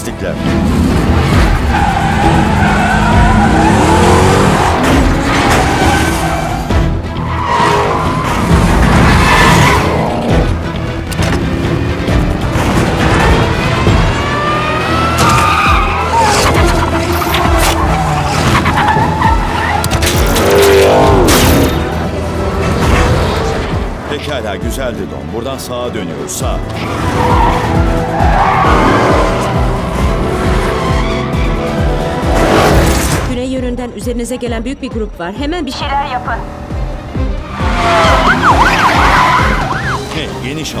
pislikler. Pekala güzeldi Don. Buradan sağa dönüyoruz. Sağ. Yönünden üzerinize gelen büyük bir grup var. Hemen bir şeyler yapın. Hey geniş al.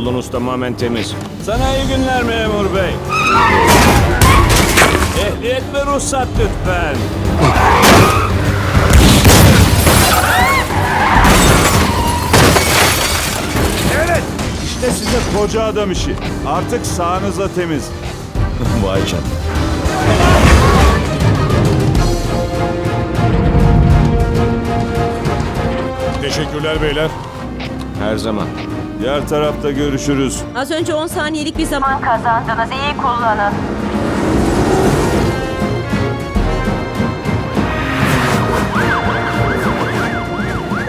Solunuz tamamen temiz. Sana iyi günler memur bey. Ehliyet ve ruhsat lütfen. Evet, işte size koca adam işi. Artık sağınıza temiz. Vay canına. Teşekkürler beyler. Her zaman. Diğer tarafta görüşürüz. Az önce 10 saniyelik bir zaman kazandınız. İyi kullanın.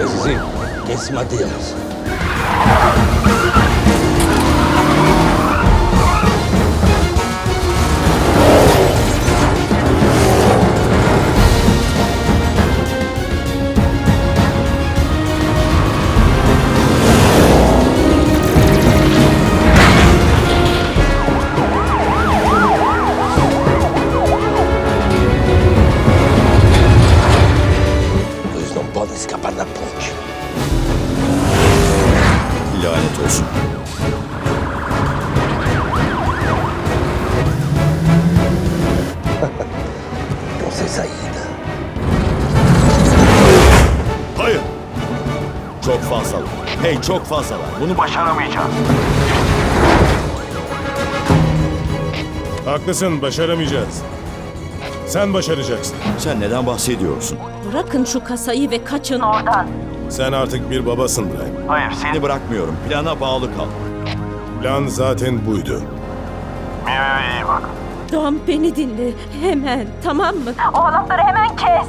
Azizim, kesme Podem escapar da ponte. Lanet olsun. Não sem saída. Hayır. Çok fazlalar. Hey çok fazlalar. Bunu başaramayacağız. Haklısın, başaramayacağız. Sen başaracaksın. Sen neden bahsediyorsun? Bırakın şu kasayı ve kaçın oradan. Sen artık bir babasın Brian. Hayır seni bırakmıyorum. Plana bağlı kal. Plan zaten buydu. Mio'ya iyi bak. Dom beni dinle. Hemen tamam mı? O anahtarı hemen kes.